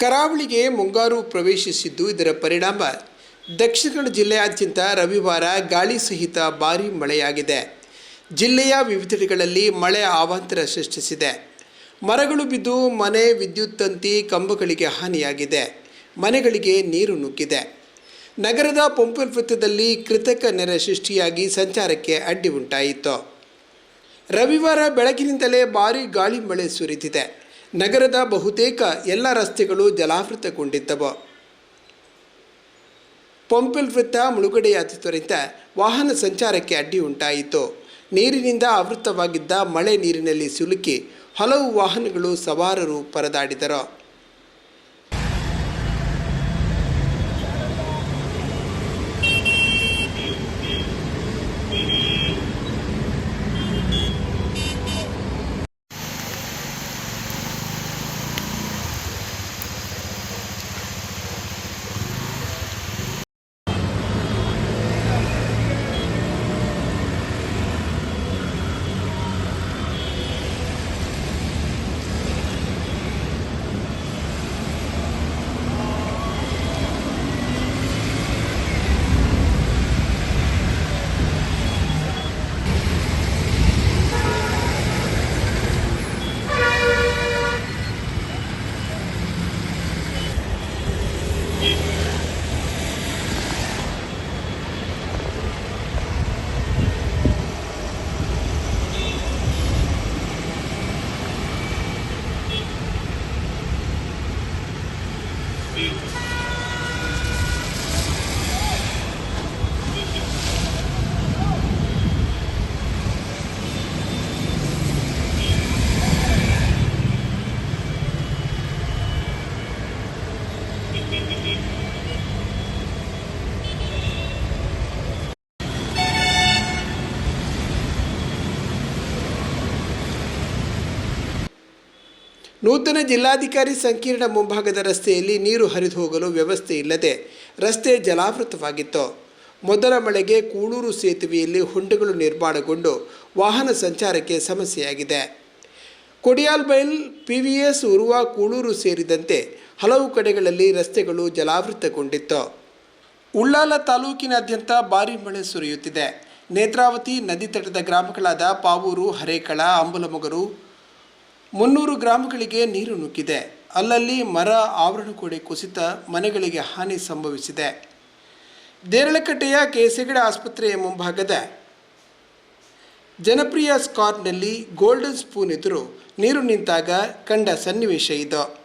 ಕರಾವಳಿಗೆ ಮುಂಗಾರು ಪ್ರವೇಶಿಸಿದ್ದು ಇದರ ಪರಿಣಾಮ. ದಕ್ಷಿಣ ಕನ್ನಡ ಜಿಲ್ಲೆಯಾದ್ಯಂತ ರವಿವಾರ ಗಾಳಿ ಸಹಿತ ಭಾರೀ ಮಳೆಯಾಗಿದೆ. ಜಿಲ್ಲೆಯ ವಿವಿಧೆಡೆಗಳಲ್ಲಿ ಮಳೆ ಅವಾಂತರ ಸೃಷ್ಟಿಸಿದೆ. ಮರಗಳು ಬಿದ್ದು ಮನೆ, ವಿದ್ಯುತ್ ತಂತಿ, ಕಂಬಗಳಿಗೆ ಹಾನಿಯಾಗಿದೆ. ಮನೆಗಳಿಗೆ ನೀರು ನುಗ್ಗಿದೆ. ನಗರದ ಪಂಪಲ್ ವೃತ್ತದಲ್ಲಿ ಕೃತಕ ನೆರೆ ಸೃಷ್ಟಿಯಾಗಿ ಸಂಚಾರಕ್ಕೆ ಅಡ್ಡಿ ಉಂಟಾಯಿತು. ರವಿವಾರ ಬೆಳಗಿನಿಂದಲೇ ಭಾರೀ ಗಾಳಿ ಮಳೆ ಸುರಿದಿದೆ. ನಗರದ ಬಹುತೇಕ ಎಲ್ಲ ರಸ್ತೆಗಳು ಜಲಾವೃತಗೊಂಡಿದ್ದವು. ಪಂಪಲ್ ವೃತ್ತ ಮುಳುಗಡೆಯಾದುದರಿಂದ ವಾಹನ ಸಂಚಾರಕ್ಕೆ ಅಡ್ಡಿ ಉಂಟಾಯಿತು. ನೀರಿನಿಂದ ಆವೃತವಾಗಿದ್ದ ಮಳೆ ನೀರಿನಲ್ಲಿ ಸಿಲುಕಿ ಹಲವು ವಾಹನಗಳು ಸವಾರರು ಪರದಾಡಿದರು. ನೂತನ ಜಿಲ್ಲಾಧಿಕಾರಿ ಸಂಕೀರ್ಣ ಮುಂಭಾಗದ ರಸ್ತೆಯಲ್ಲಿ ನೀರು ಹರಿದು ಹೋಗಲು ವ್ಯವಸ್ಥೆ ಇಲ್ಲದೆ ರಸ್ತೆ ಜಲಾವೃತವಾಗಿತ್ತು. ಮೊದಲ ಮಳೆಗೆ ಕೂಳೂರು ಸೇತುವೆಯಲ್ಲಿ ಹೊಂಡಗಳು ನಿರ್ಮಾಣಗೊಂಡು ವಾಹನ ಸಂಚಾರಕ್ಕೆ ಸಮಸ್ಯೆಯಾಗಿದೆ. Kodialbail P V S, Urwa, Kulur ಸೇರಿದಂತೆ ಹಲವು ಕಡೆಗಳಲ್ಲಿ ರಸ್ತೆಗಳು ಜಲಾವೃತಗೊಂಡಿತ್ತು. ಉಳ್ಳಾಲ ತಾಲೂಕಿನಾದ್ಯಂತ ಭಾರೀ ಮಳೆ ಸುರಿಯುತ್ತಿದೆ. ನೇತ್ರಾವತಿ ನದಿ ತಟದ ಗ್ರಾಮಗಳಾದ ಪಾವೂರು, ಹರೇಕಳ, ಅಂಬಲಮೊಗರು, ಮುನ್ನೂರು ಗ್ರಾಮಗಳಿಗೆ ನೀರು ನುಗ್ಗಿದೆ. ಅಲ್ಲಲ್ಲಿ ಮರ ಆವರಣಗೋಡೆ ಕುಸಿತ ಮನೆಗಳಿಗೆ ಹಾನಿ ಸಂಭವಿಸಿದೆ. ದೇರಳಕಟ್ಟೆಯ ಕೇಸೆಗಡ ಆಸ್ಪತ್ರೆಯ ಮುಂಭಾಗದ ಜನಪ್ರಿಯ ಸ್ಕಾರ್ನಲ್ಲಿ ಗೋಲ್ಡನ್ ಸ್ಪೂನ್ ಎದುರು ನೀರು ನಿಂತಾಗ ಕಂಡ ಸನ್ನಿವೇಶ ಇದು.